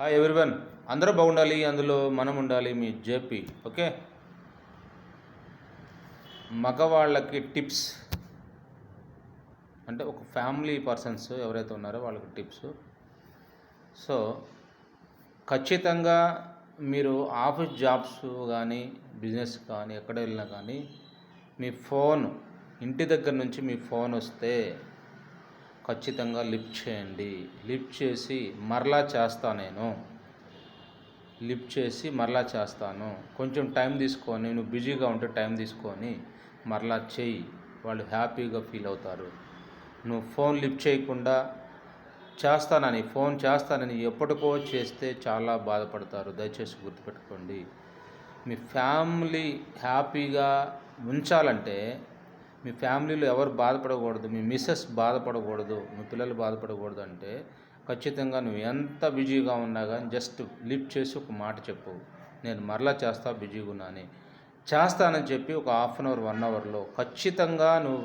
Hi everyone అందరూ బాగుండాలి అందులో మనం ఉండాలి మీ జేపీ. ఓకే? మగవాళ్ళకి టిప్స్. అంటే ఒక ఫ్యామిలీ పర్సన్స్ ఎవరైతే ఉన్నారో వాళ్ళకి టిప్స్. సో ఖచ్చితంగా మీరు ఆఫీస్ జాబ్స్ కానీ బిజినెస్ కానీ ఎక్కడ వెళ్ళినా కానీ మీ ఫోన్ ఇంటి దగ్గర నుంచి మీ ఫోన్ వస్తే ఖచ్చితంగా లిఫ్ట్ చేయండి. లిఫ్ట్ చేసి మరలా చేస్తా నేను. లిఫ్ట్ చేసి మరలా చేస్తాను. కొంచెం టైం తీసుకొని నువ్వు బిజీగా ఉంటే టైం తీసుకొని మరలా చేయి వాళ్ళు హ్యాపీగా ఫీల్ అవుతారు. నువ్వు ఫోన్ లిఫ్ట్ చేయకుండా చేస్తానని ఫోన్ చేస్తానని ఎప్పటికో చేస్తే చాలా బాధపడతారు. దయచేసి గుర్తుపెట్టుకోండి. మీ ఫ్యామిలీ హ్యాపీగా ఉంచాలంటే మీ ఫ్యామిలీలో ఎవరు బాధపడకూడదు మీ మిస్సెస్ బాధపడకూడదు మీ పిల్లలు బాధపడకూడదు అంటే ఖచ్చితంగా నువ్వు ఎంత బిజీగా ఉన్నా కానీ జస్ట్ లిఫ్ట్ చేసి ఒక మాట చెప్పు. నేను మరలా చేస్తా బిజీగా ఉన్నాను చేస్తానని చెప్పి ఒక హాఫ్ అన్ అవర్ వన్ అవర్లో ఖచ్చితంగా నువ్వు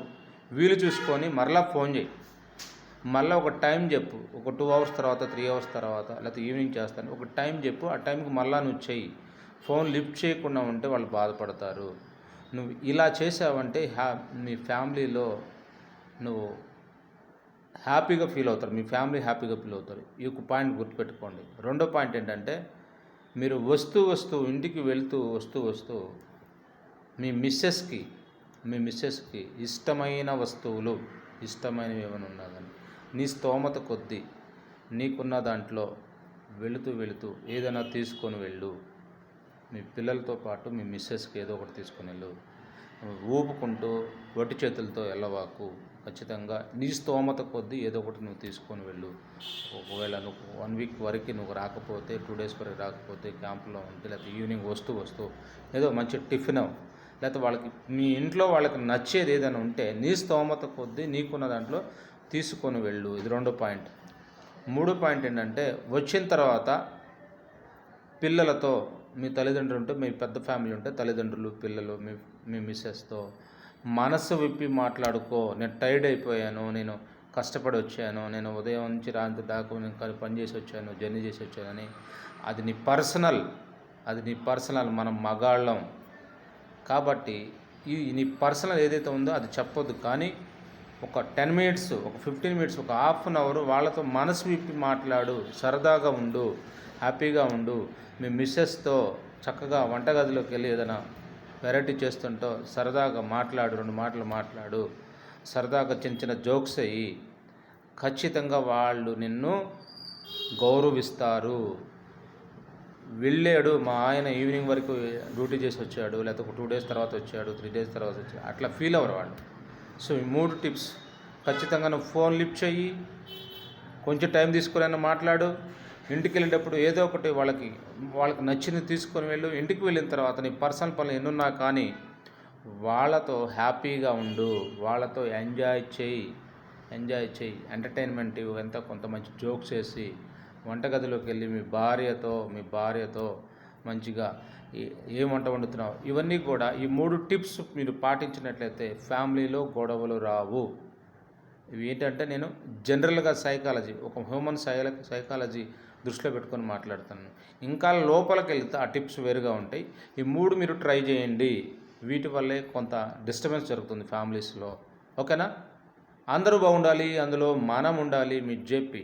వీలు చూసుకొని మరలా ఫోన్ చేయి. మళ్ళీ ఒక టైం చెప్పు. ఒక టూ అవర్స్ తర్వాత త్రీ అవర్స్ తర్వాత లేకపోతే ఈవినింగ్ చేస్తాను. ఒక టైం చెప్పు. ఆ టైంకి మళ్ళీ నువ్వు చెయ్యి. ఫోన్ లిఫ్ట్ చేయకుండా ఉంటే వాళ్ళు బాధపడతారు. నువ్వు ఇలా చేసావంటే హ్యా మీ ఫ్యామిలీలో నువ్వు హ్యాపీగా ఫీల్ అవుతారు. మీ ఫ్యామిలీ హ్యాపీగా ఫీల్ అవుతారు. ఈ ఒక పాయింట్ గుర్తుపెట్టుకోండి. రెండో పాయింట్ ఏంటంటే మీరు వస్తూ వస్తూ ఇంటికి వెళ్తూ వస్తూ వస్తూ మీ మిస్సెస్కి మీ మిస్సెస్కి ఇష్టమైన వస్తువులు ఇష్టమైనవి ఏమైనా ఉన్నాదని నీ స్తోమత కొద్దీ నీకున్న దాంట్లో వెళుతూ వెళుతూ ఏదైనా తీసుకొని వెళ్ళు. మీ పిల్లలతో పాటు మీ మిస్సెస్కి ఏదో ఒకటి తీసుకొని వెళ్ళు. ఊపుకుంటూ వట్టి చేతులతో వెళ్ళవాకు ఖచ్చితంగా నీ స్తోమత కొద్దీ ఏదో ఒకటి నువ్వు తీసుకొని వెళ్ళు. ఒకవేళ నువ్వు వన్ వీక్ వరకు నువ్వు రాకపోతే టూ డేస్ వరకు రాకపోతే క్యాంపులో ఉంటే లేకపోతే ఈవినింగ్ వస్తూ వస్తూ ఏదో మంచి టిఫిన్ లేకపోతే వాళ్ళకి మీ ఇంట్లో వాళ్ళకి నచ్చేది ఏదైనా ఉంటే నీ స్తోమత కొద్దీ నీకున్న దాంట్లో తీసుకొని వెళ్ళు. ఇది రెండో పాయింట్. మూడో పాయింట్ ఏంటంటే వచ్చిన తర్వాత పిల్లలతో మీ తల్లిదండ్రులు ఉంటే మీ పెద్ద ఫ్యామిలీ ఉంటే తల్లిదండ్రులు పిల్లలు మీ మీ మిస్సెస్తో మనసు విప్పి మాట్లాడుకో. నేను టైర్డ్ అయిపోయాను నేను కష్టపడి వచ్చాను నేను ఉదయం నుంచి రాత్రి దాకా నేను పని చేసి వచ్చాను జర్నీ చేసి వచ్చానని అది నీ పర్సనల్ అది నీ పర్సనల్ మనం మగాళ్ళం. కాబట్టి ఈ నీ పర్సనల్ ఏదైతే ఉందో అది చెప్పొద్దు. కానీ ఒక టెన్ మినిట్స్ ఒక ఫిఫ్టీన్ మినిట్స్ ఒక హాఫ్ అన్ అవర్ వాళ్ళతో మనసు విప్పి మాట్లాడు. సరదాగా ఉండు. హ్యాపీగా ఉండు. మీ మిస్సెస్తో చక్కగా వంటగదిలోకి వెళ్ళి ఏదైనా వెరైటీ చేస్తుంటో సరదాగా మాట్లాడు రెండు మాటలు మాట్లాడు. సరదాగా చిన్న చిన్న జోక్స్ అయ్యి ఖచ్చితంగా వాళ్ళు నిన్ను గౌరవిస్తారు. వెళ్ళాడు మా ఆయన ఈవినింగ్ వరకు డ్యూటీ చేసి వచ్చాడు లేకపోతే ఒక టూ డేస్ తర్వాత వచ్చాడు త్రీ డేస్ తర్వాత వచ్చాడు. అట్లా ఫీల్ అవ్వరు వాళ్ళు. సో ఈ మూడు టిప్స్ ఖచ్చితంగా నువ్వు ఫోన్ లిఫ్ట్ చెయ్యి. కొంచెం టైం తీసుకుని మాట్లాడు. ఇంటికి వెళ్ళేటప్పుడు ఏదో ఒకటి వాళ్ళకి వాళ్ళకి నచ్చింది తీసుకొని వెళ్ళు ఇంటికి వెళ్ళిన తర్వాత నీ పర్సనల్ పనులు ఎన్నున్నా కానీ వాళ్ళతో హ్యాపీగా ఉండు వాళ్ళతో ఎంజాయ్ చేయి ఎంజాయ్ చేయి. ఎంటర్టైన్మెంట్ ఎంత కొంత మంచి జోక్స్ వేసి వంటగదిలోకి వెళ్ళి మీ భార్యతో మీ భార్యతో మంచిగా ఏ- ఏం వంట వండుతున్నావు? ఇవన్నీ కూడా ఈ మూడు టిప్స్ మీరు పాటించినట్లయితే ఫ్యామిలీలో గొడవలు రావు. ఇవి ఏంటంటే నేను జనరల్గా సైకాలజీ ఒక హ్యూమన్ సై సైకాలజీ దృష్టిలో పెట్టుకొని మాట్లాడుతాను ఇంకా లోపలికి వెళ్తే ఆ టిప్స్ వేరుగా ఉంటాయి. ఈ మూడు మీరు ట్రై చేయండి. వీటి వల్లే కొంత డిస్టర్బెన్స్ జరుగుతుంది ఫ్యామిలీస్లో. ఓకేనా? అందరూ బాగుండాలి. అందులో మనం ఉండాలి మీ జేపీ.